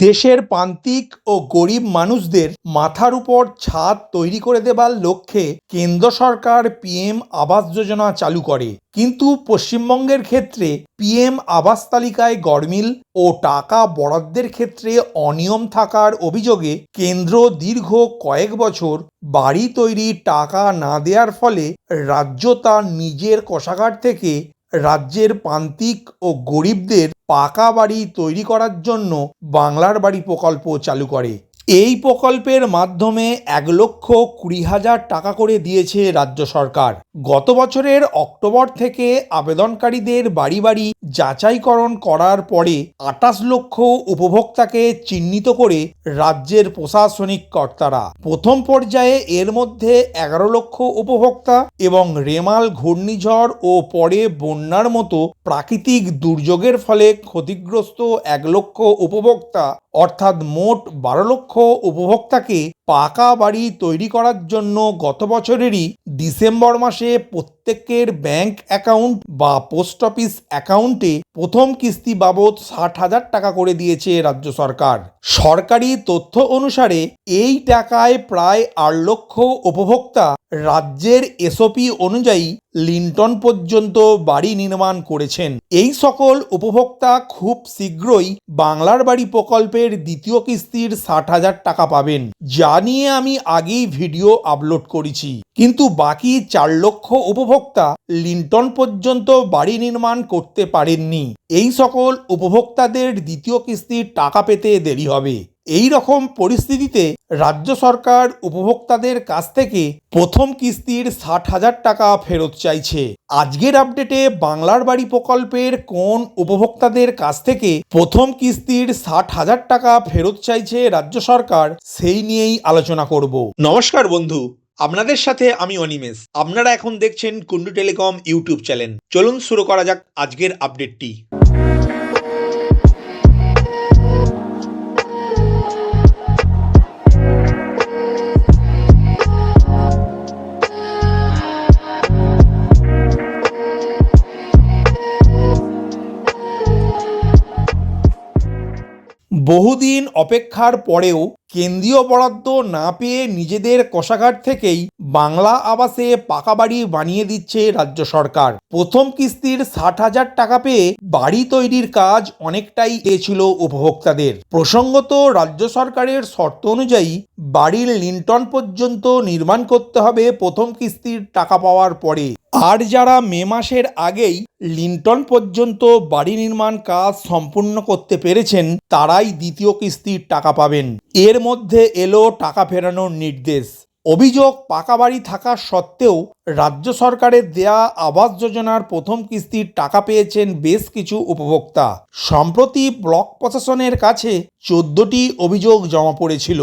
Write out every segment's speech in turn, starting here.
দেশের প্রান্তিক ও গরিব মানুষদের মাথার উপর ছাদ তৈরি করে দেবার লক্ষ্যে কেন্দ্র সরকার পিএম আবাস যোজনা চালু করে। কিন্তু পশ্চিমবঙ্গের ক্ষেত্রে পিএম আবাস তালিকায় গরমিল ও টাকা বরাদ্দের ক্ষেত্রে অনিয়ম থাকার অভিযোগে কেন্দ্র দীর্ঘ কয়েক বছর বাড়ি তৈরির টাকা না দেওয়ার ফলে রাজ্য তার নিজের কোষাগার থেকে রাজ্যের প্রান্তিক ও গরিবদের পাকা বাড়ি তৈরি করার জন্য বাংলার বাড়ি প্রকল্প চালু করে। এই প্রকল্পের মাধ্যমে এক লক্ষ কুড়ি হাজার টাকা করে দিয়েছে রাজ্য সরকার। গত বছরের অক্টোবর থেকে আবেদনকারীদের বাড়ি বাড়ি যাচাইকরণ করার পরে আটাশ লক্ষ উপভোক্তাকে চিহ্নিত করে রাজ্যের প্রশাসনিক কর্তারা। প্রথম পর্যায়ে এর মধ্যে এগারো লক্ষ উপভোক্তা এবং রেমাল, ঘূর্ণিঝড় ও পরে বন্যার মতো প্রাকৃতিক দুর্যোগের ফলে ক্ষতিগ্রস্ত এক লক্ষ উপভোক্তা অর্থাৎ মোট বারো লক্ষ উপভোক্তাকে পাকা বাড়ি তৈরি করার জন্য গত বছরেরই ডিসেম্বর মাসে প্রত্যেকের ব্যাংক অ্যাকাউন্ট বা পোস্ট অফিস অ্যাকাউন্টে প্রথম কিস্তি বাবদ ষাট হাজার টাকা করে দিয়েছে রাজ্য সরকার। সরকারি তথ্য অনুসারে এই টাকায় প্রায় আট লক্ষ উপভোক্তা রাজ্যের এসওপি অনুযায়ী লিন্টন পর্যন্ত বাড়ি নির্মাণ করেছেন। এই সকল উপভোক্তা খুব শীঘ্রই বাংলার বাড়ি প্রকল্পের দ্বিতীয় কিস্তির ষাট হাজার টাকা পাবেন, যা নিয়ে আমি আগেই ভিডিও আপলোড করেছি। কিন্তু বাকি চার লক্ষ উপভোক্তা লিন্টন পর্যন্ত বাড়ি নির্মাণ করতে পারেননি। এই সকল উপভোক্তাদের দ্বিতীয় কিস্তির টাকা পেতে দেরি হবে। এই রকম পরিস্থিতিতে রাজ্য সরকার উপভোক্তাদের কাছ থেকে প্রথম কিস্তির ষাট হাজার টাকা ফেরত চাইছে। আজকের আপডেটে বাংলার বাড়ি প্রকল্পের কোন উপভোক্তাদের কাছ থেকে প্রথম কিস্তির ষাট হাজার টাকা ফেরত চাইছে রাজ্য সরকার, সেই নিয়েই আলোচনা করব। নমস্কার বন্ধু, আপনাদের সাথে আমি অনিমেষ। আপনারা এখন দেখছেন কুন্ডু টেলিকম ইউটিউব চ্যানেল। চলুন শুরু করা যাক আজকের আপডেটটি। বহুদিন অপেক্ষার পরেও কেন্দ্রীয় বরাদ্দ না পেয়ে নিজেদের কোষাগার থেকেই বাংলা আবাসে পাকা বাড়ি বানিয়ে দিচ্ছে রাজ্য সরকার। প্রথম কিস্তির ষাট হাজার টাকা পেয়ে বাড়ি তৈরির কাজ অনেকটাই এছিল উপভোক্তাদের। প্রসঙ্গত রাজ্য সরকারের শর্ত অনুযায়ী বাড়ির লিন্টন পর্যন্ত নির্মাণ করতে হবে প্রথম কিস্তির টাকা পাওয়ার পরে। আর যারা মে মাসের আগেই লিন্টন পর্যন্ত বাড়ি নির্মাণ কাজ সম্পূর্ণ করতে পেরেছেন, তারাই দ্বিতীয় কিস্তির টাকা পাবেন। এর মধ্যে এলো টাকা ফেরানোর নির্দেশ। অভিযোগ পাকা বাড়ি থাকা সত্ত্বেও রাজ্য সরকারের দেয়া আবাস যোজনার প্রথম কিস্তির টাকা পেয়েছেন বেশ কিছু উপভোক্তা। সম্প্রতি ব্লক প্রশাসনের কাছে চোদ্দটি অভিযোগ জমা পড়েছিল,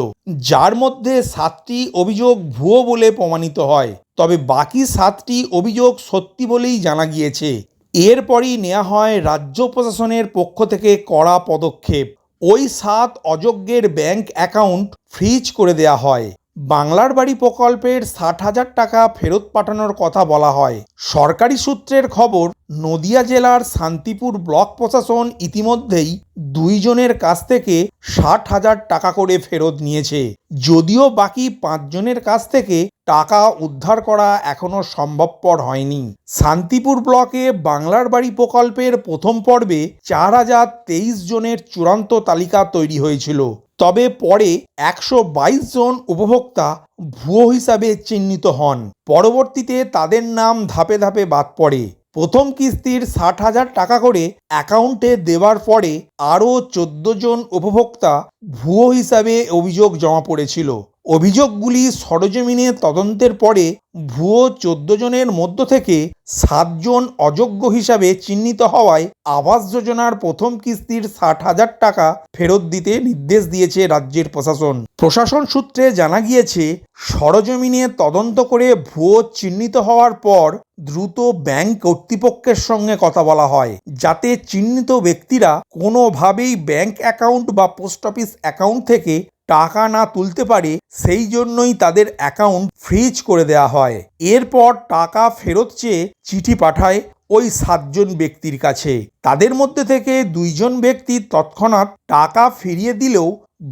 যার মধ্যে সাতটি অভিযোগ ভুয়ো বলে প্রমাণিত হয়। তবে বাকি সাতটি অভিযোগ সত্যি বলেই জানা গিয়েছে। এরপরই নেওয়া হয় রাজ্য প্রশাসনের পক্ষ থেকে কড়া পদক্ষেপ। ওই সাত অযোগ্যের ব্যাংক অ্যাকাউন্ট ফ্রিজ করে দেয়া হয়। বাংলার বাড়ি প্রকল্পের ষাট হাজার টাকা ফেরত পাঠানোর কথা বলা হয়। সরকারি সূত্রের খবর নদিয়া জেলার শান্তিপুর ব্লক প্রশাসন ইতিমধ্যেই দুইজনের কাছ থেকে ষাট হাজার টাকা করে ফেরত নিয়েছে। যদিও বাকি পাঁচজনের কাছ থেকে টাকা উদ্ধার করা এখনও সম্ভবপর হয়নি। শান্তিপুর ব্লকে বাংলার বাড়ি প্রকল্পের প্রথম পর্বে চার হাজার তেইশ জনের চূড়ান্ত তালিকা তৈরি হয়েছিল। তবে পরে একশো বাইশ জন উপভোক্তা ভুয়ো হিসাবে চিহ্নিত হন। পরবর্তীতে তাদের নাম ধাপে ধাপে বাদ পড়ে। প্রথম কিস্তির ষাট হাজার টাকা করে অ্যাকাউন্টে দেওয়ার পরে আরও চোদ্দ জন উপভোক্তা ভুয়ো হিসাবে অভিযোগ জমা পড়েছিল। অভিযোগগুলি সরজমিনে তদন্তের পরে ভুয়ো চোদ্দ জনের মধ্য থেকে সাতজন অযোগ্য হিসাবে চিহ্নিত হওয়ায় আবাস যোজনার প্রথম কিস্তির ষাট হাজার টাকা ফেরত দিতে নির্দেশ দিয়েছে রাজ্যের প্রশাসন। প্রশাসন সূত্রে জানা গিয়েছে, সরজমিনে তদন্ত করে ভুয়ো চিহ্নিত হওয়ার পর দ্রুত ব্যাংক কর্তৃপক্ষের সঙ্গে কথা বলা হয়, যাতে চিহ্নিত ব্যক্তিরা কোনোভাবেই ব্যাংক অ্যাকাউন্ট বা পোস্ট অফিস অ্যাকাউন্ট থেকে টাকা না তুলতে পারে, সেই জন্যই তাদের অ্যাকাউন্ট ফ্রিজ করে দেওয়া হয়। এরপর টাকা ফেরত চেয়ে চিঠি পাঠায় ওই সাতজন ব্যক্তির কাছে। তাদের মধ্যে থেকে দুইজন ব্যক্তি তৎক্ষণাৎ টাকা ফিরিয়ে দিলেও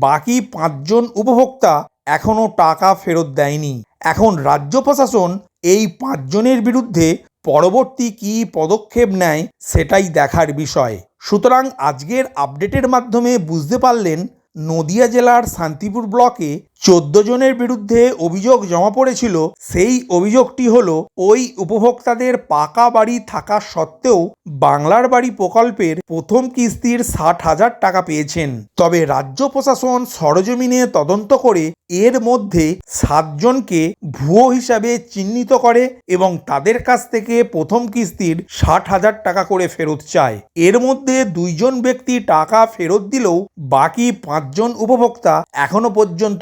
বাকি পাঁচজন উপভোক্তা এখনও টাকা ফেরত দেয়নি। এখন রাজ্য প্রশাসন এই পাঁচজনের বিরুদ্ধে পরবর্তী কী পদক্ষেপ নেয়, সেটাই দেখার বিষয়। সুতরাং আজকের আপডেটের মাধ্যমে বুঝতে পারলেন নদিয়া জেলার শান্তিপুর ব্লকে চোদ্দ জনের বিরুদ্ধে অভিযোগ জমা পড়েছিল। সেই অভিযোগটি হল, ওই উপভোক্তাদের পাকা বাড়ি থাকা সত্ত্বেও বাংলার বাড়ি প্রকল্পের প্রথম কিস্তির ষাট হাজার টাকা পেয়েছেন। তবে রাজ্য প্রশাসন সরজমিনে তদন্ত করে এর মধ্যে সাতজনকে ভুয়ো হিসাবে চিহ্নিত করে এবং তাদের কাছ থেকে প্রথম কিস্তির ষাট হাজার টাকা করে ফেরত চায়। এর মধ্যে দুইজন ব্যক্তি টাকা ফেরত দিলেও বাকি পাঁচজন উপভোক্তা এখনও পর্যন্ত